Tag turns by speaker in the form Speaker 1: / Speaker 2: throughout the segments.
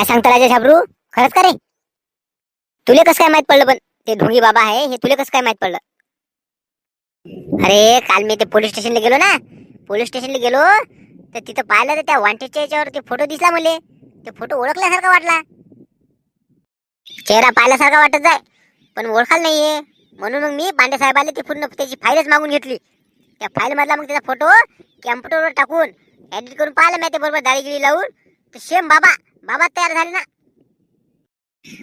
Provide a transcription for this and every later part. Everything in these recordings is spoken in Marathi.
Speaker 1: काय सांगतो राजा झाबरू खरंच का रे? तुले कसं काय माहीत पडलं पण? ते ढोंगी बाबा आहे हे तुले कसं काय माहीत पडलं? अरे काल मी ते पोलीस स्टेशनला गेलो ना? पोलीस स्टेशनला गेलो तर तिथं पाहिलं तर त्या वांटेच्या याच्यावर ते फोटो दिसला मुले. ते फोटो ओळखल्यासारखा वाटला. चेहरा पाहिल्यासारखा वाटत जाय पण ओळखाल नाहीये. म्हणून मग मी पांडे साहेबाला ती पूर्ण त्याची फाईलच मागून घेतली. त्या फाईल मधला मग त्याचा फोटो कॅम्प्युटरवर टाकून एडिट करून पाहिलं मी ते बरोबर दाढी गिरी लावून. तर सेम बाबा बाबा तयार झाले ना.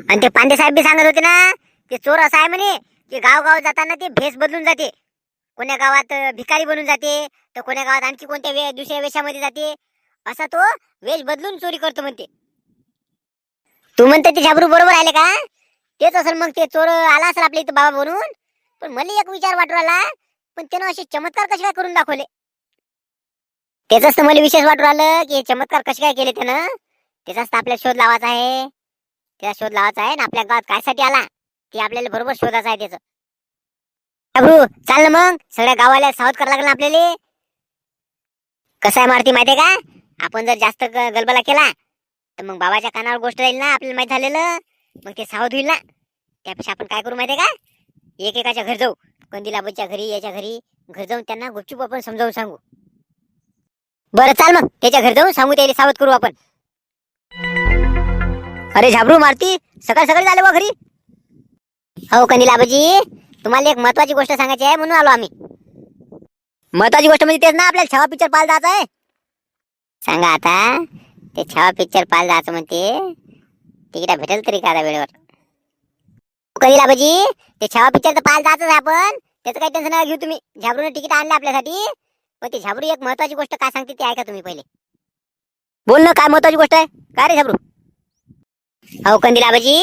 Speaker 1: आणि ते पांडे साहेब बी सांगत होते ना ते चोर असं आहे म्हणे की गाव गाव जाताना ते भेस बदलून जाते. कोण्या गावात भिकारी बनून जाते तर कोण्या गावात आणखी कोणत्या वे दुसऱ्या वेशामध्ये जाते. असा तो वेश बदलून चोरी करतो म्हणते. तू म्हणते ते झाबरू बरोबर आले का? तेच असेल मग ते चोर आला असेल आपल्या इथं बाबा बनून. पण मला एक विचार वाटू आला पण त्यानं असे चमत्कार कसे काय करून दाखवले? त्याचाच तर मला विशेष वाटू आलं की चमत्कार कसे काय केले त्यानं? त्याचाच तर आपल्याला शोध लावायचा आहे. त्याचा शोध लावायचा आहे ना आपल्या गावात कायसाठी आला? ते आपल्याला बरोबर शोधायचं आहे त्याचं. प्रभू चाल ना मग. सगळ्या गावाला सावध करावं लागलं आपल्याला. कसं आहे मारुती माहितीये का? आपण जर जास्त गलबला केला तर मग बाबाच्या कानावर गोष्ट राहील ना आपल्याला माहीत झालेलं. मग ते सावध होईल ना. त्यापेक्षा आपण काय करू माहितीये का? एकेकाच्या घर जाऊ. कंदिलाबाच्या घरी याच्या घरी. घर जाऊन त्यांना गुपचूप आपण समजावून सांगू. बरं चाल मग. त्याच्या घर जाऊन सांगू त्याला सावध करू आपण. अरे झाबरू मारती सकाळ सकाळी झाले बा घरी. हो कंदिलाबाजी तुम्हाला एक महत्वाची गोष्ट सांगायची आहे म्हणून आलो आम्ही. महत्वाची गोष्ट म्हणजे तेच ना आपल्याला छावा पिक्चर पाहायला जायचं आहे. सांगा आता ते छावा पिक्चर पाहायला जायचं म्हणते तिकीट भेटेल तरी का वेळेवर? वेळेवर आबाजी ते छावा पिक्चर तर पाहायला जायचंच आपण. त्याचं काही टेन्शन नका घेऊ तुम्ही. झाबरूने तिकीट आणलं आपल्यासाठी. पण ते झाबरू एक महत्वाची गोष्ट काय सांगते ते ऐका तुम्ही पहिले. बोल ना काय महत्वाची गोष्ट आहे? काय रे झाबरू? अहो कंदील आबाजी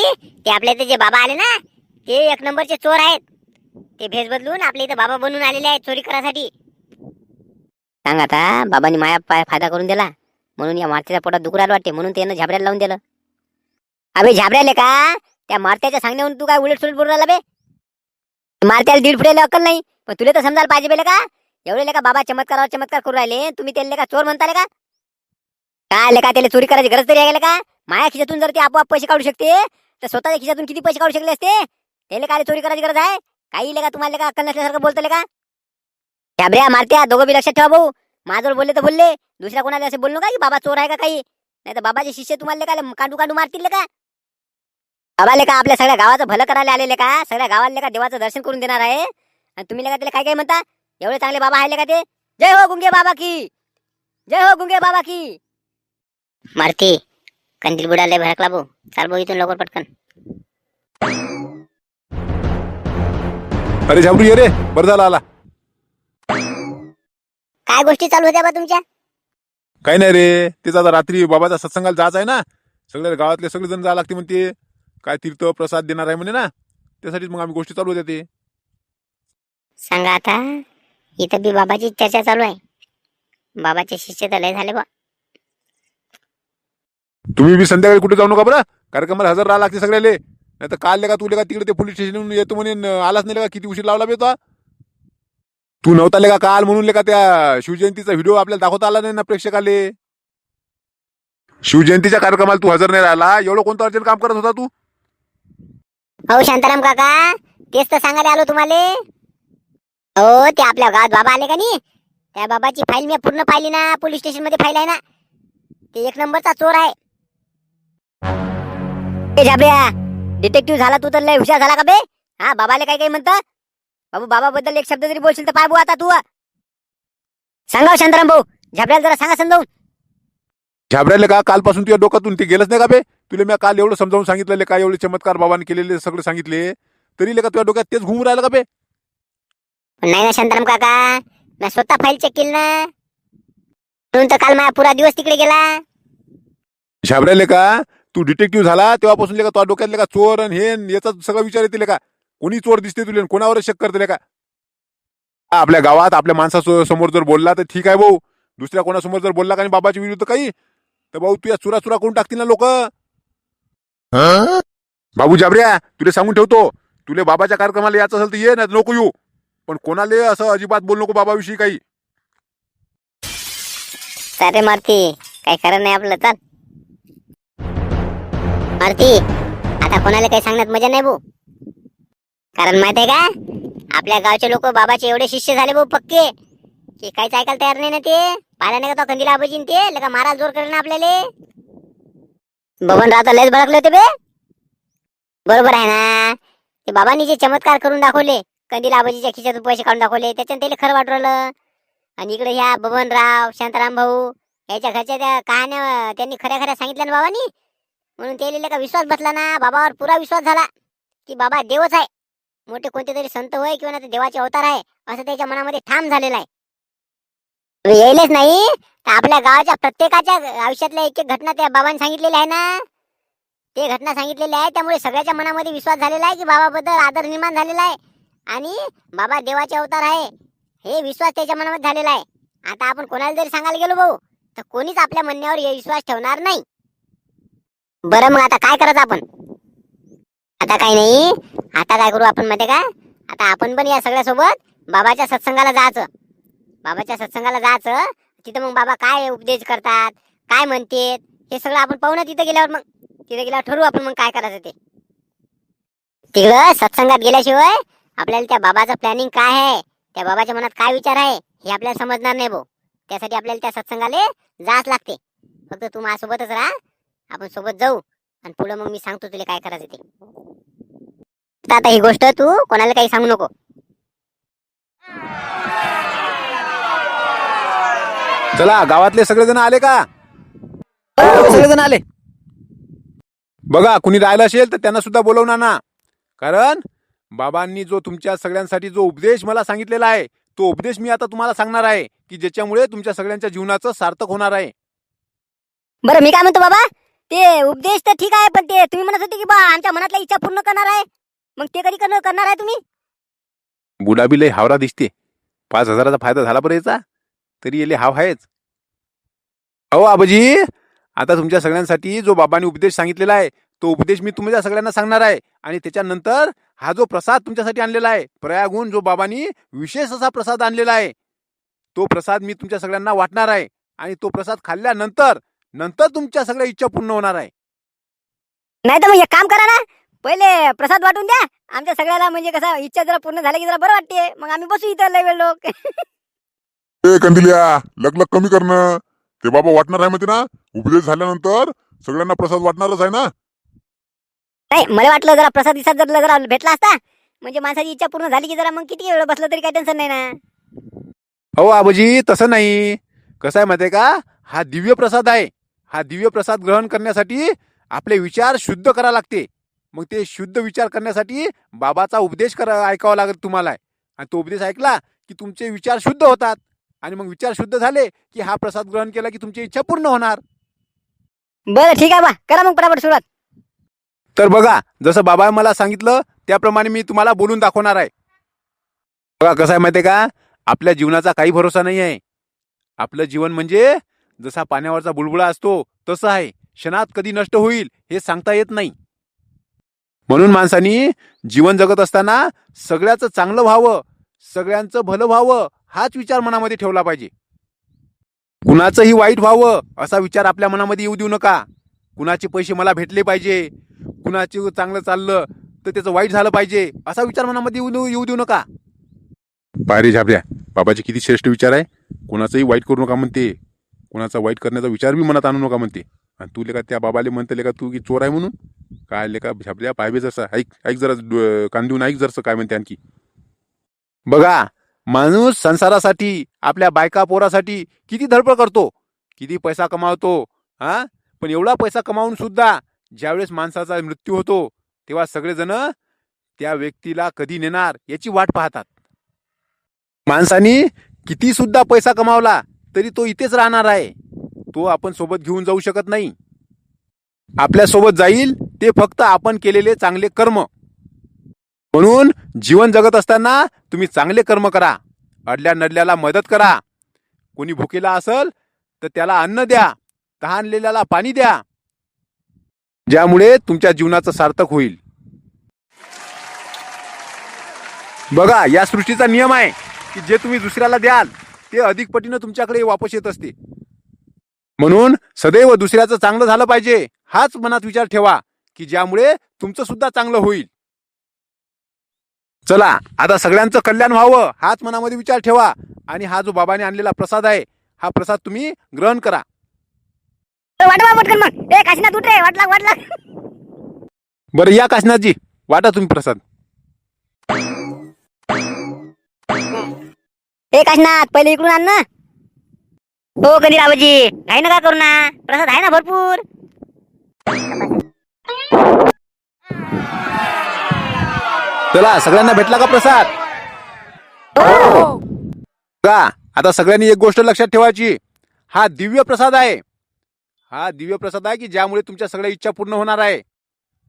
Speaker 1: ते आपल्या इथे जे बाबा आले ना ते एक नंबरचे चोर आहेत. ते भेस बदलून आपल्या इथं बाबा बनून आलेले आहेत चोरी करासाठी. सांग आता बाबांनी माया पाय फायदा करून दिला. म्हणून या मारतीच्या पोटात दुखू वाटते म्हणून त्यानं झाबऱ्याला लावून दिलं. अबे झाबऱ्याले का? त्या मारत्याच्या सांगण्यावरून तू काय उलट सुलट बोलू राहिला बे? मारत्याला दीड फुटायला अक्कल नाही पण तुला तर समजायला पाहिजे बेले का? एवढे का बाबा चमत्कारावर चमत्कार करू राहिले? तुम्ही त्याला का चोर म्हणताले का? काय का त्याला चोरी करायची गरज तरी आहे का माया माझ्या खिशातून जर ते आपोआप पैसे काढू शकते तर स्वतःच्या खिशातून किती पैसे काढू शकले असते? त्याला काय चोरी करायची गरज आहे? काही लेका तुम्हाला का अक्कल नसल्यासारखं बोलतले का घाबऱ्या मारत्या दोघं बी लक्षात ठेवा भाऊ. माझ्यावर बोलले तर बोलले. दुसऱ्या कोणाला असे बोललो का की बाबा चोर आहे का काही? नाही तर बाबाचे शिष्य तुम्हाला काय कांडू कांडू मारतील का बाबाले का आपल्या सगळ्या गावाचं भलं करायला आलेले का सगळ्या गावाला का देवाचं दर्शन करून देणार आहे. आणि तुम्ही का त्याला काय काय म्हणता? एवढे चांगले बाबा आहे का ते? जय हो गुंगे बाबा की! जय हो गुंगे बाबा की! मारती कंदील बुडाले भडकला भाऊ. चाल भाऊ इथून लवकर पटकन.
Speaker 2: अरे झाबरू ये रे. बरं झालं आला.
Speaker 1: काय गोष्टी चालू होत्या बा तुमच्या?
Speaker 2: काही नाही रे. तेच आता रात्री बाबाचा सत्संगाला जायचं आहे ना. सगळ्या गावातले सगळे जण जायला लागते म्हणते. काय तीर्थ प्रसाद देणार आहे म्हणे ना. त्यासाठीच मग आम्ही गोष्टी चालू होत्या ते.
Speaker 1: सांगा आता. इथं बी बाबाची चर्चा चालू आहे. बाबाचे शिष्य तर लय झाले बा.
Speaker 2: तुम्ही बी संध्याकाळी कुठे जाऊ नका बरं? कार्यक्रमाला हजर राहा लागते सगळ्याले. नाही तर काल का तुले का तिकडे ते पोलीस स्टेशन येतो म्हणे आलाच नाही का किती उशीर लावला बेतो तू? नव्हता का काल म्हणून का त्या शिवजयंतीचा व्हिडिओ आपल्याला दाखवता आला नाही ना प्रेक्षकाले. शिवजयंतीच्या कार्यक्रमाला तू हजर नाही राहिला. एवढं कोणतं अर्जंट काम करत होता तू?
Speaker 1: हो शांताराम काका तेच तर सांगायला आलो तुम्हाला. हो ते आपल्या गावात बाबा आले का नाही? त्या बाबाची फाईल मी पूर्ण पाहिली ना पोलीस स्टेशनमध्ये फाईल आहे ना. ते एक नंबरचा चोर आहे. ए झाबऱ्या डिटेक्टिव्ह झाला तू तर लय हुशार झाला का बे? हा बाबाले काय काय म्हणता? बाबू बाबा बद्दल एक शब्द जरी बोलशील तर पाय आता तू. सांगा हो शांताराम भाऊ झाबऱ्याला जरा सांगा समजावून.
Speaker 2: घाबरायले का कालपासून तुझ्या डोक्यातून ते गेलंच नाही का बे? तुला मी काल एवढं समजावून सांगितलेले का एवढे चमत्कार बाबांनी केलेले सगळे सांगितले. तरी लेका तुझ्या डोक्यात तेच घुमून राहिलं का बे?
Speaker 1: नाही ना शांताराम काका मी स्वतः फाईल चेक केली ना. म्हणून तर काल माझा पुरा दिवस तिकडे गेला.
Speaker 2: घाबरायले का? तू डिटेक्टिव्ह झाला तेव्हापासून लेका तुझ्या डोक्यातले का चोर आणि हे याचा सगळा विचार येते का कोणी चोर दिसते तुले कोणावर शक करते का आपल्या गावात आपल्या माणसा समोर जर बोलला तर ठीक आहे भाऊ. दुसऱ्या कोणासमोर जर बोलला का आणि बाबाच्या विरुद्ध काही तर भाऊ तुझ्या चुरा चुरा करून टाकतील ना लोक. बाबू जाबऱ्या तुला सांगून ठेवतो तुले बाबाच्या कार्यक्रमाला यायचं असेल तर ये ना नको येऊ. पण कोणाला असं अजिबात बोल नको बाबाविषयी काही.
Speaker 1: सारे मारती काही खरं नाही आपलं चाल. आरती आता कोणाला काही सांगण्यात मजा नाही भाऊ. कारण माहीत आहे का आपल्या गावचे लोक बाबाचे एवढे शिष्य झाले भाऊ पक्के की काहीच ऐकायला तयार नाही ना ते. पाहिला नाही का तो कंदीला आबाजी ते? लगा मारा जोर करेल ना आपल्याला? बबन राहता लयच भडकले होते बे. बरोबर आहे ना. ते बाबांनी जे चमत्कार करून दाखवले कंदील आबाजीच्या खिशातून पैसे काढून दाखवले त्याच्यानं त्याला खरं वाटू राहिलं. आणि इकडे ह्या बबनराव शांताराम भाऊ याच्या घरच्या त्या कहाण्या त्यांनी खऱ्या खऱ्या सांगितल्या ना बाबांनी? म्हणून त्याला का विश्वास बसला ना बाबावर पुरा विश्वास झाला. की बाबा देवच आहे. मोठे कोणते तरी संत होय किंवा ना देवाचे अवतार आहे असं त्याच्या मनामध्ये ठाम झालेला आहे. येईलच नाही. तर आपल्या गावाच्या प्रत्येकाच्या आयुष्यातल्या एक एक घटना त्या बाबांनी सांगितलेल्या आहे ना. ते घटना सांगितलेली आहे त्यामुळे सगळ्याच्या मनामध्ये विश्वास झालेला आहे की बाबाबद्दल आदर निर्माण झालेला आहे. आणि बाबा देवाचे अवतार आहे हे विश्वास त्याच्या मनामध्ये झालेला आहे. आता आपण कोणाला जरी सांगायला गेलो भाऊ तर कोणीच आपल्या म्हणण्यावर हे विश्वास ठेवणार नाही. बरं मग आता काय करायचं आपण? आता काही नाही. आता काय करू आपण माहिती का? आता आपण पण या सगळ्यासोबत बाबाच्या सत्संगाला जायचं. बाबाच्या सत्संगाला जायचं. तिथं मग बाबा काय उपदेश करतात काय म्हणते हे सगळं आपण पाहू ना तिथं गेल्यावर मग तिथे गेल्यावर ठरवू आपण मग काय करायचं ते. तिकडं सत्संगात गेल्याशिवाय आपल्याला त्या बाबाचं प्लॅनिंग काय आहे? त्या बाबाच्या मनात काय विचार आहे? हे आपल्याला समजणार नाही भाऊ. त्यासाठी आपल्याला त्या सत्संगाला जाच लागते. फक्त तू माझ्यासोबतच राहा. आपण सोबत जाऊ आणि पुढे मग मी सांगतो तुला काय करायचं ते. आता ही गोष्ट तू कोणाला काही सांगू नको.
Speaker 2: चला गावातले सगळेजण आले का?
Speaker 3: सगळेजण आले.
Speaker 2: बघा कुणी राहिलं असेल तर त्यांना सुद्धा बोलवणार ना कारण बाबांनी जो तुमच्या सगळ्यांसाठी जो उपदेश मला सांगितलेला आहे तो उपदेश मी आता तुम्हाला सांगणार आहे की ज्याच्यामुळे तुमच्या सगळ्यांच्या जीवनाचं सार्थक होणार आहे.
Speaker 1: बरं मी काय म्हणतो बाबा? ते उपदेश तर ठीक आहे पण ते तुम्ही म्हणत होते की बा आमच्या मनातल्या इच्छा पूर्ण करणार आहे. मग ते कधी करणार करणार आहे तुम्ही?
Speaker 2: बुडाबी लय हावरा दिसते. पाच हजाराचा फायदा झाला बरं याचा. तरी येले हाव आहेच अहो आबाजी आता तुमच्या सगळ्यांसाठी जो बाबांनी उपदेश सांगितलेला आहे तो उपदेश मी तुमच्या सगळ्यांना सांगणार आहे. आणि त्याच्यानंतर हा जो प्रसाद तुमच्यासाठी आणलेला आहे प्रयागहून जो बाबांनी विशेष असा प्रसाद आणलेला आहे तो प्रसाद मी तुमच्या सगळ्यांना वाटणार आहे. आणि तो प्रसाद खाल्ल्यानंतर नंतर तुमच्या सगळ्या इच्छा पूर्ण होणार आहे.
Speaker 1: नाही तर मग एक काम करा ना. पहिले प्रसाद वाटून द्या. आमच्या सगळ्याला म्हणजे कसं इच्छा जरा पूर्ण झाली की जरा बरं वाटते. मग आम्ही बसू इथं लय वेळ लोक.
Speaker 4: ए कंदिल्या लग कमी करणं. ते बाबा वाटणार आहे म्हणते ना? उपदेश झाल्यानंतर सगळ्यांना प्रसाद वाटणारच आहे ना?
Speaker 1: नाही मला वाटलं जरा प्रसाद दिसात जर जरा भेटला असता म्हणजे माणसाची इच्छा पूर्ण झाली की जरा मग किती वेळ बसलं तरी काही टेन्शन नाही ना.
Speaker 2: अहो आबाजी तसं नाही. कसं आहे माहिती आहे का? हा दिव्य प्रसाद आहे. हा दिव्य प्रसाद ग्रहण करण्यासाठी आपले विचार शुद्ध करा लागते. मग ते शुद्ध विचार करण्यासाठी बाबाचा उपदेश करा ऐकावा लागत तुम्हाला. आणि तो उपदेश ऐकला की तुमचे विचार शुद्ध होतात. आणि मग विचार शुद्ध झाले की हा प्रसाद ग्रहण केला की तुमची इच्छा पूर्ण होणार.
Speaker 1: बरं ठीक आहे बा. करा मग पटापट सुरुवात.
Speaker 2: तर बघा जसं बाबा मला सांगितलं त्याप्रमाणे मी तुम्हाला बोलून दाखवणार आहे. बघा कसं आहे माहिती आहे का? आपल्या जीवनाचा काही भरोसा नाही आहे आपलं जीवन म्हणजे जसा पाण्यावरचा बुलबुळा असतो तसं आहे. क्षणात कधी नष्ट होईल हे सांगता येत नाही. म्हणून माणसानी जीवन जगत असताना सगळ्याचं चांगलं व्हावं सगळ्यांचं भलं व्हावं हाच विचार मनामध्ये ठेवला पाहिजे. कुणाचंही वाईट व्हावं असा विचार आपल्या मनामध्ये येऊ देऊ नका. कुणाचे पैसे मला भेटले पाहिजे कुणाचे चांगलं चाललं तर त्याचं वाईट झालं पाहिजे असा विचार मनामध्ये येऊ देऊ येऊ देऊ नका. बाहेर झापल्या. बाबाचे किती श्रेष्ठ विचार आहे. कुणाचंही वाईट करू नका म्हणते. कुणाचा वाईट करण्याचा विचार बी मनात आणू नका म्हणते. आणि तू लेका त्या बाबाले म्हणते लेका तू की चोर आहे म्हणून? काय लेका छापल्या पाहिजे जसं. ऐक ऐक जरा कांदून ऐक जरसं काय म्हणते आणखी. बघा माणूस संसारासाठी आपल्या बायका पोरासाठी किती धडपड करतो. किती पैसा कमावतो हा? पण एवढा पैसा कमावून सुद्धा ज्यावेळेस माणसाचा मृत्यू होतो तेव्हा सगळेजण त्या व्यक्तीला कधी नेणार याची वाट पाहतात. माणसानी किती सुद्धा पैसा कमावला तरी तो इथेच राहणार आहे. तो आपण सोबत घेऊन जाऊ शकत नाही. आपल्यासोबत जाईल ते फक्त आपण केलेले चांगले कर्म. म्हणून जीवन जगत असताना तुम्ही चांगले कर्म करा. अडल्या नडल्याला मदत करा. कोणी भुकेला असल तर त्याला अन्न द्या. तहानलेल्याला पाणी द्या. ज्यामुळे तुमच्या जीवनाचं सार्थक होईल. बघा या सृष्टीचा नियम आहे की जे तुम्ही दुसऱ्याला द्याल ते अधिक पटीनं तुमच्याकडे वापस येत असते. म्हणून सदैव दुसऱ्याचं चांगलं झालं पाहिजे हाच मनात विचार ठेवा की ज्यामुळे तुमचं सुद्धा चांगलं होईल. चला आता सगळ्यांचं कल्याण व्हावं हाच मनामध्ये विचार ठेवा आणि हा जो बाबाने आणलेला प्रसाद आहे हा प्रसाद तुम्ही ग्रहण करा.
Speaker 1: वाट बा पटकन मग. ए काशीनाथ उठ रे वाट लाग वाट लाग.
Speaker 2: बरं या काशनाथजी वाटा तुम्ही प्रसाद.
Speaker 1: ए काशीनाथ पहिले इकडून आण ना. हो कधी रावजी? घाई नका करू ना. प्रसाद आहे ना भरपूर.
Speaker 2: चला सगळ्यांना भेटला का प्रसाद? का? आता सगळ्यांनी एक गोष्ट लक्षात ठेवायची. हा दिव्य प्रसाद आहे. हा दिव्य प्रसाद आहे की ज्यामुळे तुमच्या सगळ्या इच्छा पूर्ण होणार आहे.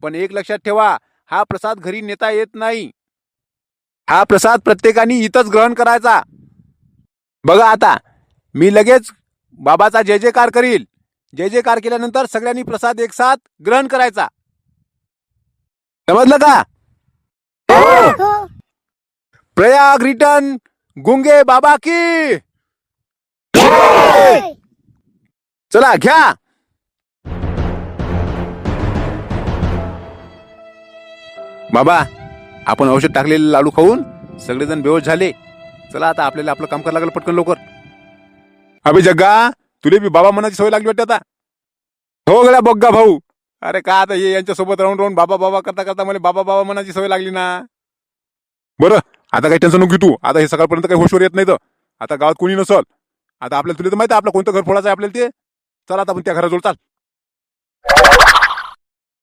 Speaker 2: पण एक लक्षात ठेवा हा प्रसाद घरी नेता येत नाही. हा प्रसाद प्रत्येकाने इथंच ग्रहण करायचा. बघा आता मी लगेच बाबाचा जय जयकार करील. जय जयकार केल्यानंतर सगळ्यांनी प्रसाद एक साथ ग्रहण करायचा. समजलं का? प्रयाग रिटर्न गुंगे बाबा की! चला घ्या! बाबा आपण औषध टाकलेले लाडू खाऊन सगळेजण बेहोश झाले. चला आता आपल्याला आपलं काम करायला लागलं पटकन लवकर. अभि जग्गा तुले बी बाबा मनाची सवय लागली वाटते आता. हो गड्या बग्गा भाऊ. अरे का आता हे यांच्यासोबत राहून राहून बाबा बाबा करता करता मला बाबा बाबा मनाची सवय लागली ना? बरं आता काही टेन्शन नको घेऊ तू. आता हे सकाळपर्यंत काही होशवर येत नाही तर. आता गावात कोणी नसल. आता आपल्याला तुला तर माहिती आहे आपलं कोणतं घर फोडायचं आहे आपल्याला ते. चला आता आपण त्या घराजवळ चाल.